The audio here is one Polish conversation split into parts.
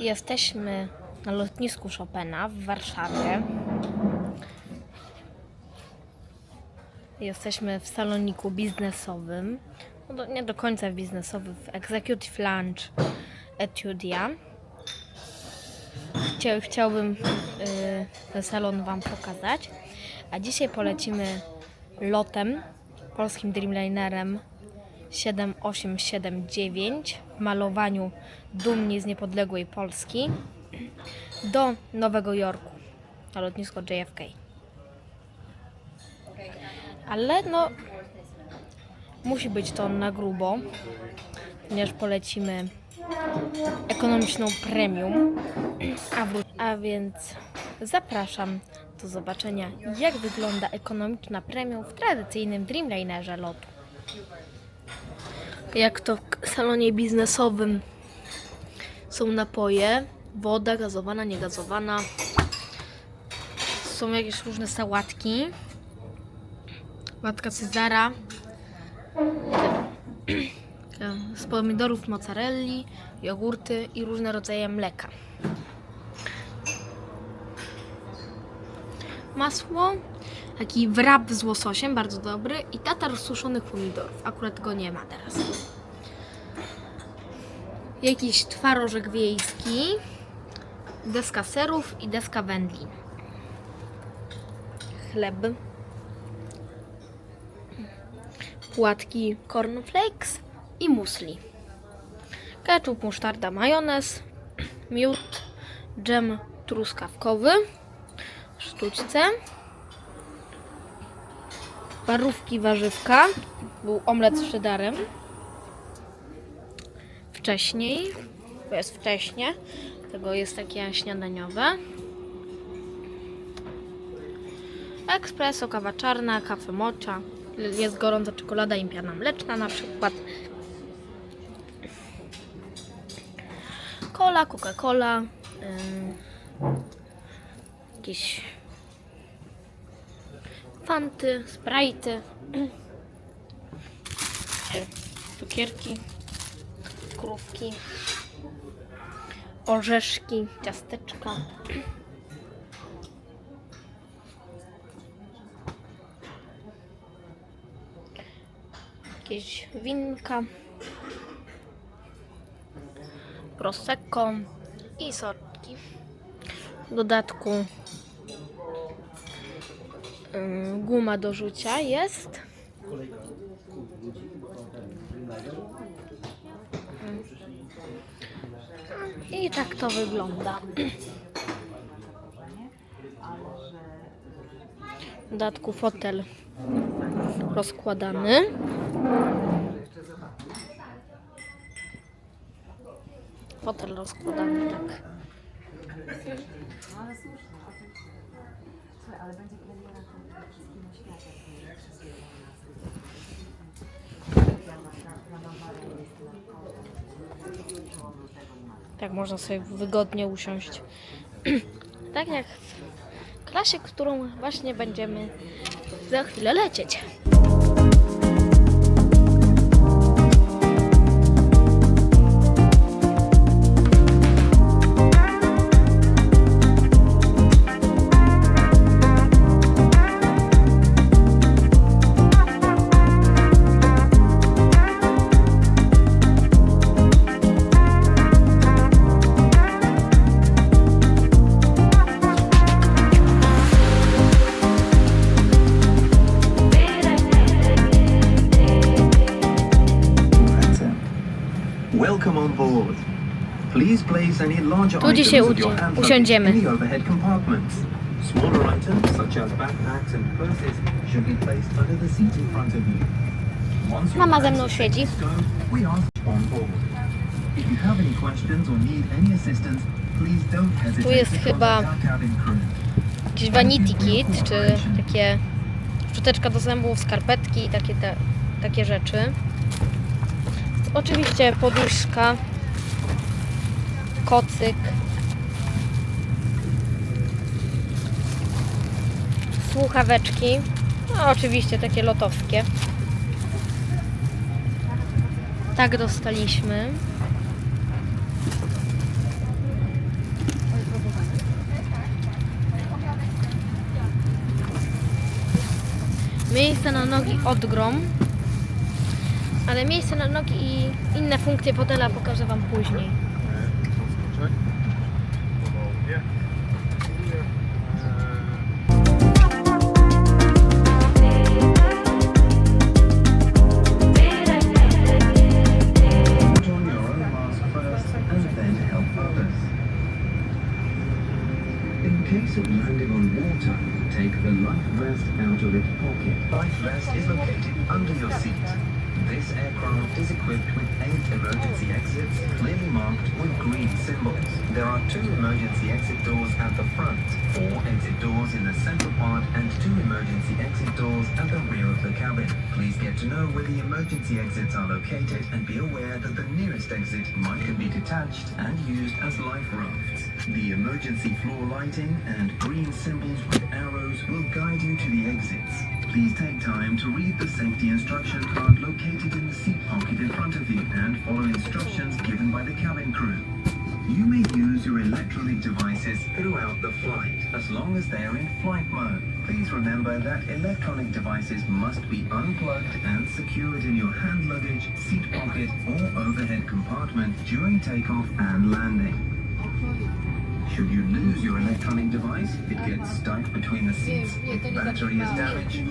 Jesteśmy na lotnisku Chopina w Warszawie. Jesteśmy w saloniku biznesowym. No do, nie do końca biznesowym, w Executive Lunch Etudia. Chcia, chciałbym y, ten salon Wam pokazać. A dzisiaj polecimy lotem, polskim Dreamlinerem 7879 w malowaniu dumnie z niepodległej Polski do Nowego Jorku na lotnisko JFK. Ale no musi być to na grubo, ponieważ polecimy ekonomiczną premium. A, a więc zapraszam do zobaczenia, jak wygląda ekonomiczna premium w tradycyjnym Dreamlinerze lotu. Jak to w salonie biznesowym są napoje, woda gazowana, niegazowana. Są jakieś różne sałatki. Łatka Cezara. Z pomidorów mozzarelli, jogurty i różne rodzaje mleka. Masło, taki wrap z łososiem, bardzo dobry i tatar suszonych pomidorów. Akurat go nie ma teraz. Jakiś twarożek wiejski, deska serów i deska wędlin. Chleb. Płatki cornflakes i musli. Ketchup, musztarda, majonez, miód, dżem truskawkowy, sztućce, parówki warzywka, był omlet z szydarem. Wcześniej, to jest wcześnie, tego jest takie śniadaniowe. Espresso, kawa czarna, kafe mocza, jest gorąca czekolada i piana mleczna na przykład. Cola, Coca-Cola, ym, jakieś fanty, sprajty, cukierki, krówki, orzeszki, ciasteczka. Jakieś winka, prosecco i sorki. W dodatku guma do rzucia jest. Tak to wygląda. W dodatku fotel rozkładany. Fotel rozkładany, tak. Tak można sobie wygodnie usiąść. tak jak w klasie, którą właśnie będziemy za chwilę lecieć. Questions or need any assistance, please don't hesitate jest to chyba contact our cabin crew. Jakiś vanity kit, czy takie szczoteczka do zębów, skarpetki i takie, te, takie rzeczy oczywiście poduszka, kocyk, słuchaweczki, no oczywiście takie lotowskie. Tak dostaliśmy. Miejsce na nogi odgrom. Ale miejsce na nogi i inne funkcje fotela pokażę Wam później. Your take the life vest out of its pocket. Life vest is located under your seat. This aircraft is equipped with eight emergency exits, clearly marked with green symbols. There are two emergency exit doors at the front, four exit doors in the central part, and two emergency exit doors at the rear of the cabin. Please get to know where the emergency exits are located and be aware that the nearest exit might be detached and used as life rafts. The emergency floor lighting and green symbols with arrows will guide you to the exits. Please take time to read the safety instruction card located in the seat pocket in front of you and follow instructions given by the cabin crew. You may use your electronic devices throughout the flight as long as they are in flight mode. Please remember that electronic devices must be unplugged and secured in your hand luggage, seat pocket, or overhead compartment during takeoff and landing. Should you lose your electronic device, it gets stuck between the seats, its battery is damaged,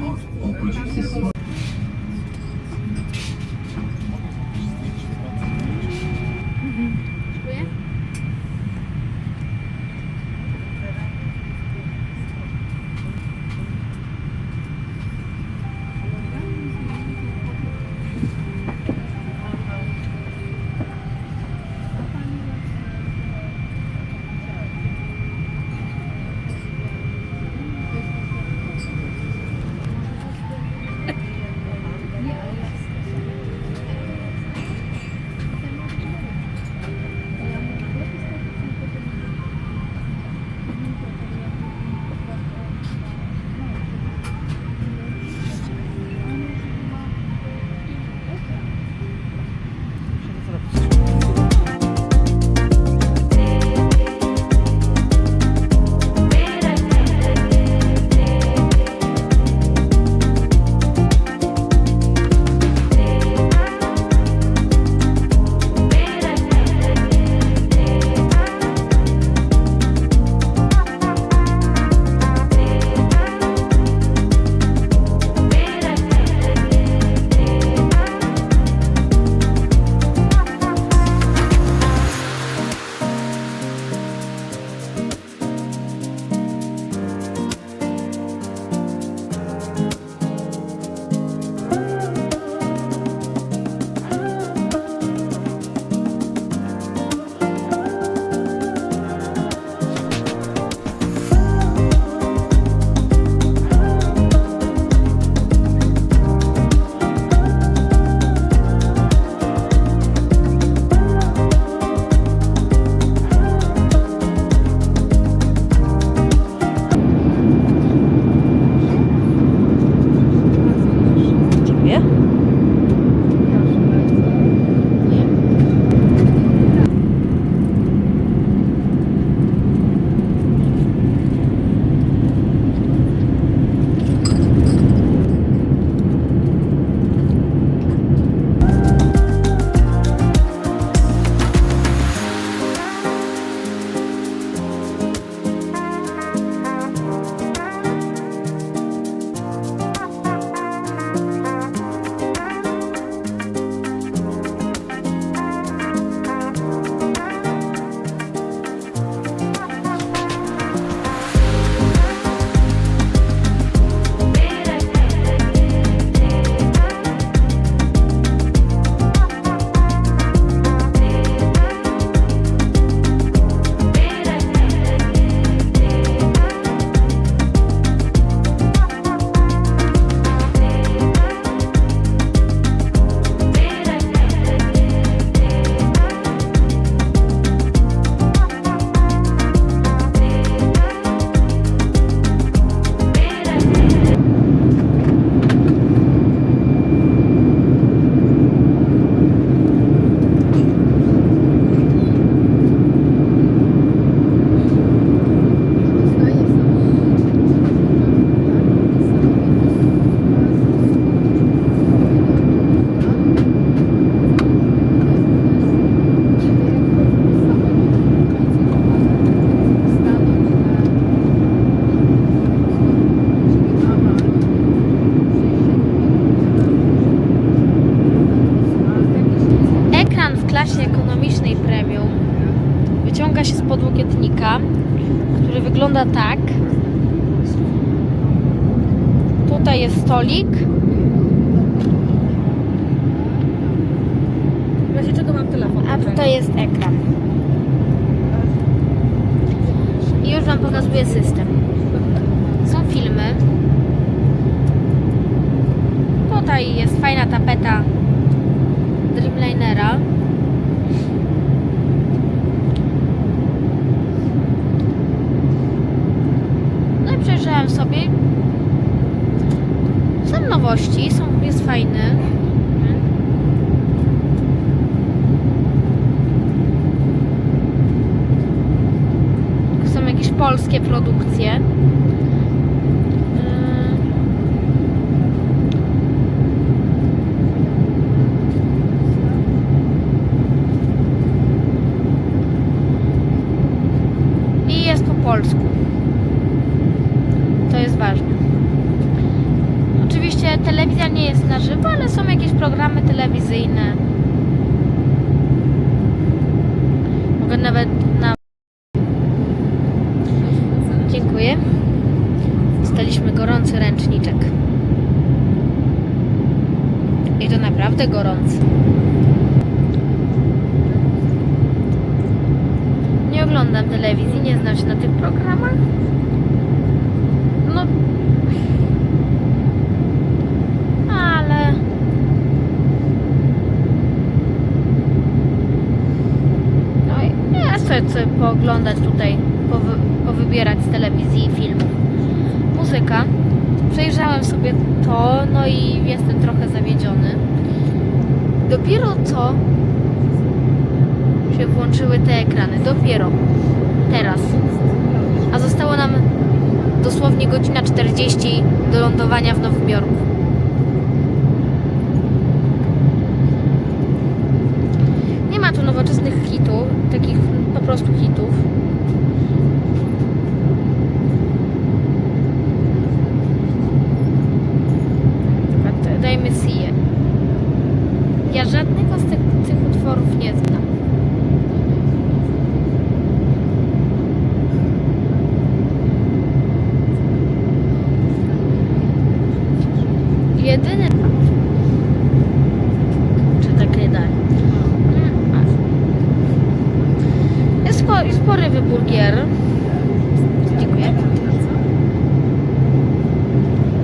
or produces się z podłokietnika, który wygląda tak. Tutaj jest stolik. W razie czego mam telefon. A tutaj jest ekran. I już Wam pokazuję system. Są filmy. Tutaj jest fajna tapeta Dreamlinera. No i przejrzałem sobie. Są nowości, są, jest fajny. są jakieś polskie produkcje. Yy. I jest po polsku. To jest ważne. Oczywiście telewizja nie jest na żywo, ale są jakieś programy telewizyjne. Mogę nawet na Dziękuję. Dostaliśmy gorący ręczniczek. I to naprawdę gorący. Nie oglądam telewizji, nie znam się na tych programach. No. Ale. No i ja sobie, sobie pooglądać tutaj, powy, powybierać z telewizji filmów. Muzyka. Przejrzałem sobie to, no i jestem trochę zawiedziony. Dopiero co się włączyły te ekrany. Dopiero. Teraz. A zostało nam dosłownie godzina 40 do lądowania w Nowym Jorku. Nie ma tu nowoczesnych hitów, takich po prostu hitów. Dobra, to Dajmy Siję. Ja żadnego z tych, tych utworów nie znam. Jedyny. Czy takie dalej? Jest, spo, jest spory wybór gier. Dziękuję.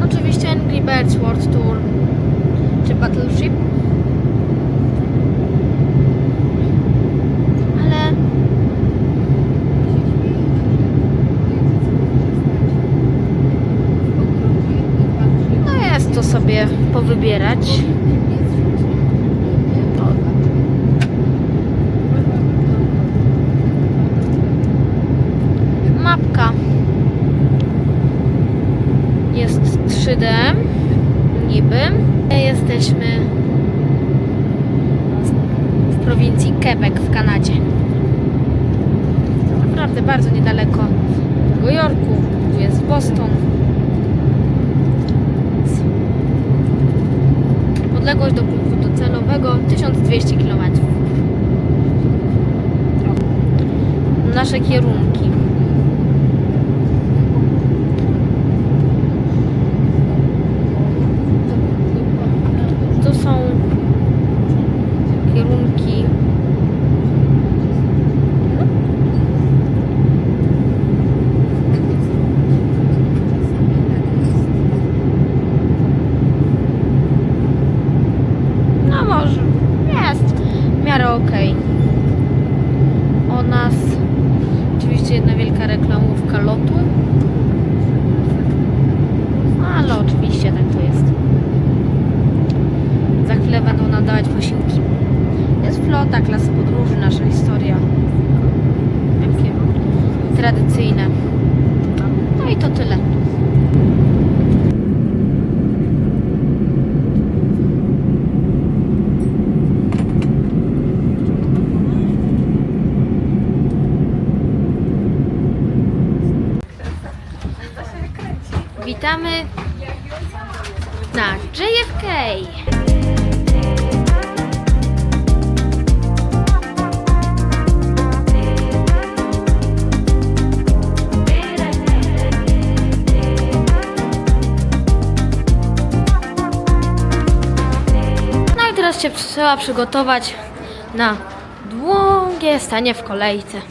Oczywiście Angry Birds World Tour czy Battleship. Ale no jest to sobie powybierać. Mapka jest 3D niby. Jesteśmy w prowincji Quebec w Kanadzie. Naprawdę bardzo niedaleko Nowego Jorku. Tu jest Boston. Odległość do punktu docelowego 1200 km. Nasze kierunki. witamy tak, na JFK. No i teraz się trzeba przygotować na długie stanie w kolejce.